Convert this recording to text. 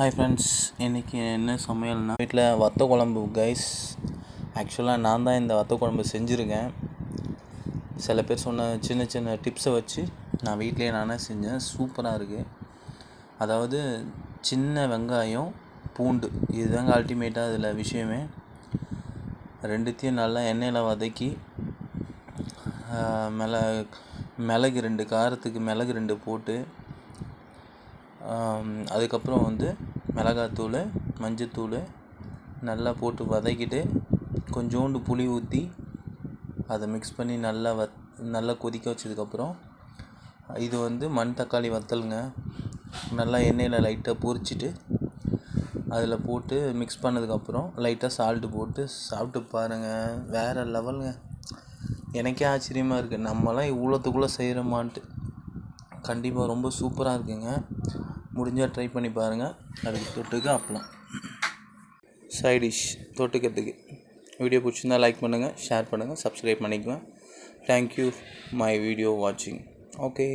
Hi friends இன்றைக்கி என்ன சமையல்னா? வீட்டில் வத்த குழம்பு கைஸ் ஆக்சுவலாக நான் தான் இந்த வத்த குழம்பு செஞ்சுருக்கேன். சில பேர் சொன்ன சின்ன சின்ன டிப்ஸை வச்சு நான் வீட்லேயே நானே செஞ்சேன். சூப்பராக இருக்குது அதாவது சின்ன வெங்காயம் பூண்டு. இதுதாங்க அல்டிமேட்டாக இதில் விஷயமே. ரெண்டுத்தையும் நல்லா எண்ணெயில் வதக்கி மிள மிளகு ரெண்டு காரத்துக்கு மிளகு ரெண்டு போட்டு அதுக்கப்புறம் வந்து மிளகாத்தூள் மஞ்சத்தூள் நல்லா போட்டு வதக்கிட்டு கொஞ்சோண்டு புளி ஊற்றி அதை மிக்ஸ் பண்ணி நல்லா வத் நல்லா கொதிக்க வச்சதுக்கப்புறம் இது வந்து மண் தக்காளி வத்தலுங்க. நல்லா எண்ணெயில் லைட்டாக பொரிச்சிட்டு அதில் போட்டு மிக்ஸ் பண்ணதுக்கப்புறம் லைட்டாக சால்ட்டு போட்டு சாப்பிட்டு பாருங்கள் வேறு லெவலுங்க எனக்கே ஆச்சரியமாக இருக்குது நம்மலாம் இவ்வளோத்துக்குள்ளே செய்கிறோமான்ட்டு கண்டிப்பாக ரொம்ப சூப்பராக இருக்குங்க. முடிஞ்சால் ட்ரை பண்ணி பாருங்கள் அதுக்கு தொட்டுக்க அப்பளம். சைடிஷ் தொட்டுக்கிறதுக்கு. வீடியோ பிடிச்சிருந்தா லைக் பண்ணுங்கள் ஷேர் பண்ணுங்கள் சப்ஸ்கிரைப் பண்ணிக்குவேன் தேங்க்யூ மை வீடியோ வாட்சிங் ஓகே